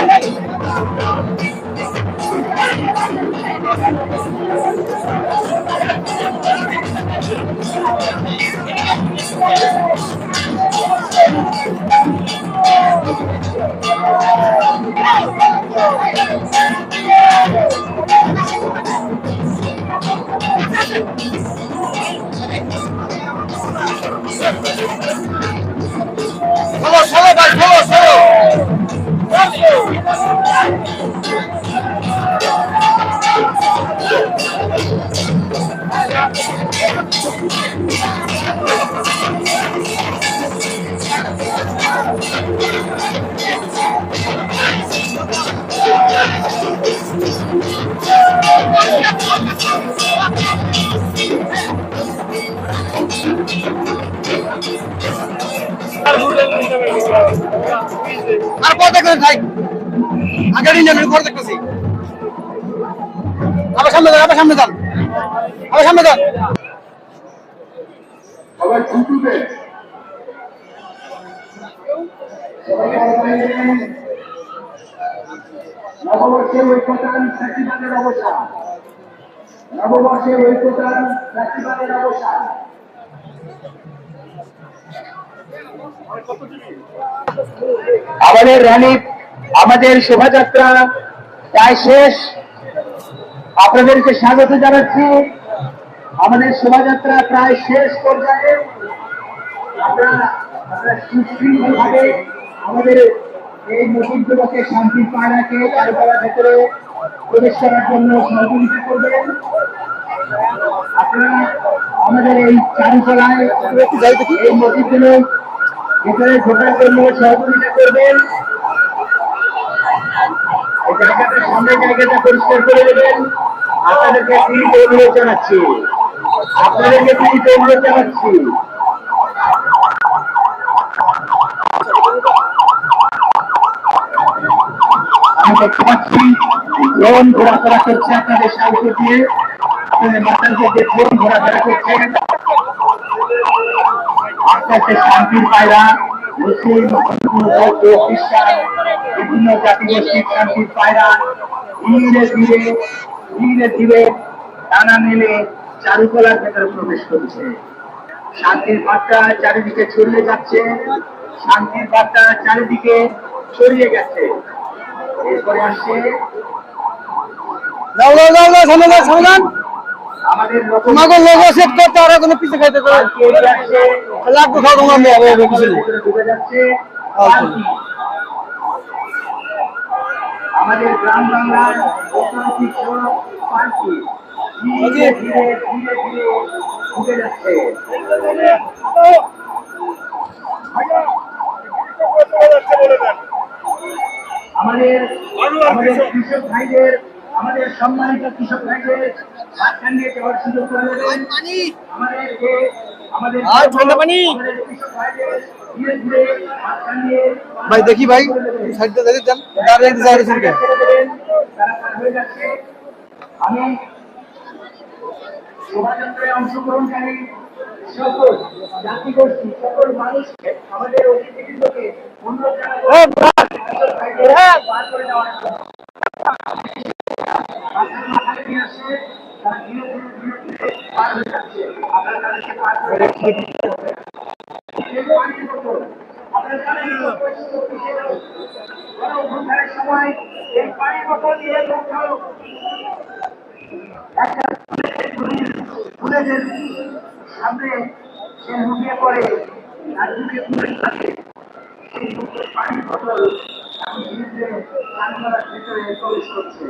Thank you. আর কত দেখবেন ভাই। আগে নিয়ে আমি পরে দেখতেছি। আবার সামনে যান, আবার সামনে যান। আবার সামনে যান। নববর্ষে ঐক্যতান ফ্যাসিবাদের অবসান নববর্ষে ঐক্যতান ফ্যাসিবাদের অবসান। আমাদের র্যালি আমাদের শোভাযাত্রা প্রায় শেষ। আপনাদেরকে স্বাগত জানাচ্ছি। আমাদের শোভাযাত্রা প্রায় শেষ পর্যায়ে। আমাদের এই মুসলিমগুলোকে শান্তির পায়রাকে কারুকলার ভেতরে প্রবেশ করার জন্য সহযোগিতা করবেন। আপনারা আমাদের এই চারুকলায় এই মসজিদগুলো ভেতরে ঢোকার সহযোগিতা করবেন। জায়গাটা সামনে জায়গাটা পরিষ্কার করে দেবেন। আপনাদেরকে প্রীত অনুরোধ জানাচ্ছি। আপনাদেরকে প্রীত অনুরোধ জানাচ্ছি। আমি দেখতে পাচ্ছি করছে আপনাদের দিয়ে। মাথার যে ড্রোন ঘোরাফেরা আস্তে শান্তির পায়রা মুসলিম খ্রিস্টান, বিভিন্ন জাতিগোষ্ঠীর শান্তির পায়রা ধীরে ধীরে ধীরে ধীরে টানা মেলে চারুকলার ভেতরে প্রবেশ করছে। শান্তির বার্তা চারিদিকে ছড়িয়ে যাচ্ছে, শান্তির বার্তা চারিদিকে ছড়িয়ে গেছে। এরপরে আসছে সামনে সামনে তোমাকে লোগো সেট করতে আর কোনো পিছে খাইতে তো পালকি এগিয়ে আসছে। লাগবে খাও তোমার মেয়ে হবে কিছু নেই ভিতরে ঢুকে যাচ্ছে। পালকি। আমাদের গ্রাম বাংলার অর্থনৈতিক সড়ক ধীরে ধীরে ধীরে ধীরে ঢুকে যাচ্ছে আমাদের আমাদের কৃষক ভাইদের আমাদের সম্মানিত কৃষক ভাইদের মাঝখান দিয়ে যাওয়ার সুযোগ করে দেবেন। আমাদের যে আমাদের আর ঠান্ডা পানি। আমাদের কৃষক ভাইদের ধীরে ধীরে মাঝখান দিয়ে ভাই দেখি ভাই। সাইডটা দেখে যান ডাইরেক্ট যাই হয়ে যাচ্ছে। আমি শোভাযাত্রায় অংশগ্রহণকারী সকল জাতিগোষ্ঠী সকল মানুষকে আমাদের অতিথিবৃন্দকে অনুরোধ জানাব করে দেওয়ার সময় এই পানির বোতল দিয়ে সামনে সে লুকিয়ে পড়ে আর লুকিয়ে পুলিশ সেই লোকের পানির বোতল এখন ধীরে ভিতরে প্রবেশ করছে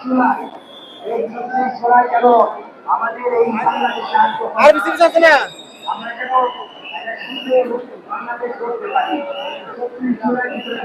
জুলাই জুলাই আমাদের এই আর বেশি কিছু আছে না। আমরা যেন বাংলাদেশ করতে পারি ছত্রিশ জোড়ায় ভিতরে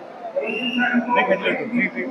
মধ্যে যে